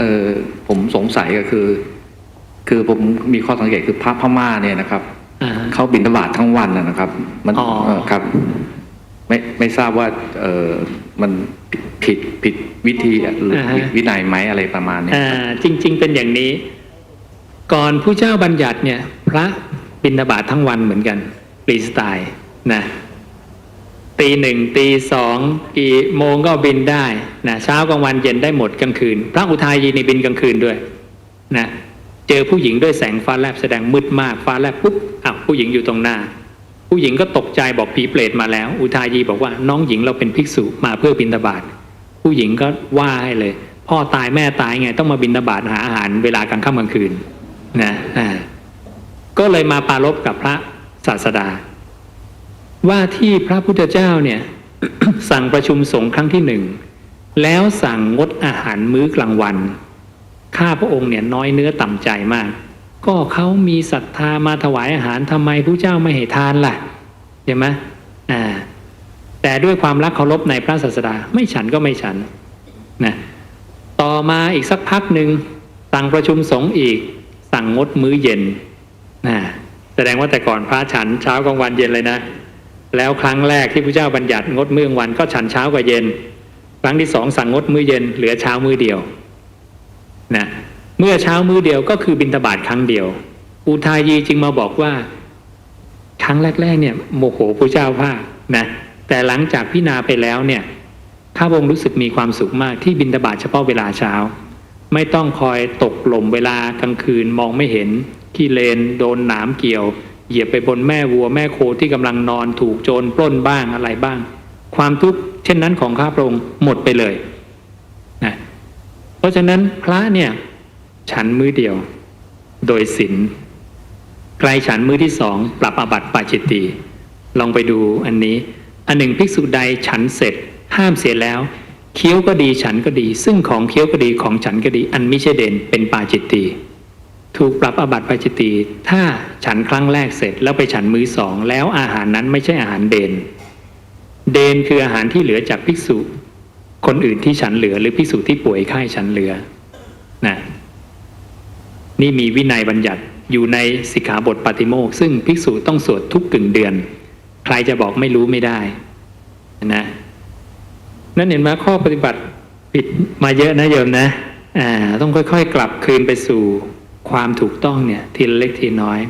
เออผมสงสัยก็คือ คือผมมีข้อสังเกตคือพระพม่าเนี่ยนะครับอ่าฮะเขาบิณฑบาตทั้งวันนะนะครับ มันอ๋อเออครับไม่ไม่ทราบว่าเออมันผิดผิดวิธีหรือผิดวินัยไหมอะไรประมาณเนี้ยอ่าจริง ๆ เป็นอย่างนี้ ก่อนผู้เจ้าบัญญัติเนี่ย พระบิณฑบาตทั้งวันเหมือนกันฟรีสไตล์นะ ตีหนึ่งตีสองกี่โมงก็บินได้นะเช้ากลางวันเย็นได้หมดกลางคืน พระอุทายีในบินกลางคืนด้วยนะเจอผู้หญิงด้วยแสงฟ้าแลบแสดงมืดมากฟ้าแลบปุ๊บอ้าวผู้หญิงอยู่ตรงหน้า ผู้หญิงก็ตกใจบอกผีเปรตมาแล้ว อุทายีบอกว่าน้องหญิงเราเป็นภิกษุมาเพื่อบิณฑบาตผู้หญิงก็ว่าให้เลย พ่อตายแม่ตายไงต้องมาบินบาตหาอาหารเวลากลางค่ำกลางคืนนะอ่าก็เลยมาปรารบกับพระศาสดา ว่าที่พระพุทธเจ้าเนี่ยสั่งประชุมสงฆ์ครั้งที่หนึ่งแล้วสั่งงดอาหารมื้อกลางวัน ข้าพระองค์เนี่ยน้อยเนื้อต่ำใจมาก ก็เขามีศรัทธามาถวายอาหารทำไมพระเจ้าไม่ให้ทานล่ะเห็นไหมอ่าแต่ด้วยความรักเคารพในพระศาสดาไม่ฉันก็ไม่ฉันนะต่อมาอีกสักพักหนึ่งสั่งประชุมสงฆ์อีก สั่งงดมื้อเย็นนะแสดงว่าแต่ก่อนพระฉันเช้ากลางวันเย็นเลยนะ แล้วครั้งแรกที่พระเจ้าบัญญัติงดมื้อกลางวันก็ฉันเช้ากับเย็น ครั้งที่สองสั่งงดมื้อเย็นเหลือเช้ามื้อเดียวนะเมื่อเช้ามื้อเดียวก็คือบิณฑบาตครั้งเดียวอุทายีจึงมาบอกว่า ครั้งแรกๆเนี่ยโมโหพระเจ้าภานะแต่หลังจากพิณาไปแล้วเนี่ยข้าพระองค์รู้สึกมีความสุขมากที่บินตบาตเฉพาะเวลาเช้า ไม่ต้องคอยตกหล่มเวลากลางคืนมองไม่เห็นที่เลน โดนหนามเกี่ยว เหยียบไปบนแม่วัวแม่โคที่กำลังนอนถูกโจรปล้นบ้างอะไรบ้าง ความทุกข์เช่นนั้นของข้าพระองค์หมดไปเลยนะเพราะฉะนั้นพระเนี่ยฉันมือเดียว โดยศีลใครฉันมือที่สองปรับอาบัติปาจิตตีลองไปดูอันนี้ อันหนึ่งภิกษุใดฉันเสร็จห้ามเสียแล้วเคี้ยวก็ดีฉันก็ดี ซึ่งของเคี้ยวก็ดีของฉันก็ดี อันไม่ใช่เด่นเป็นปาจิตตี ถูกปรับอบัติปาจิตี ถ้าฉันครั้งแรกเสร็จแล้วไปฉันมือสอง แล้วอาหารนั้นไม่ใช่อาหารเด่นเด่นคืออาหารที่เหลือจากภิกษุ คนอื่นที่ฉันเหลือหรือภิกษุที่ป่วยไข้ฉันเหลือนะนี่มีวินัยบัญญัติอยู่ในสิกขาบทปาติโมกซึ่งภิกษุต้องสวดทุกกึ่งเดือน ใครจะบอกไม่รู้ไม่ได้นะนั่นเห็นไหมข้อปฏิบัติผิดมาเยอะนะโยมนะอ่าต้องค่อยๆ กลับคืนไปสู่ ความถูกต้องเนี่ยทีละเล็กทีน้อย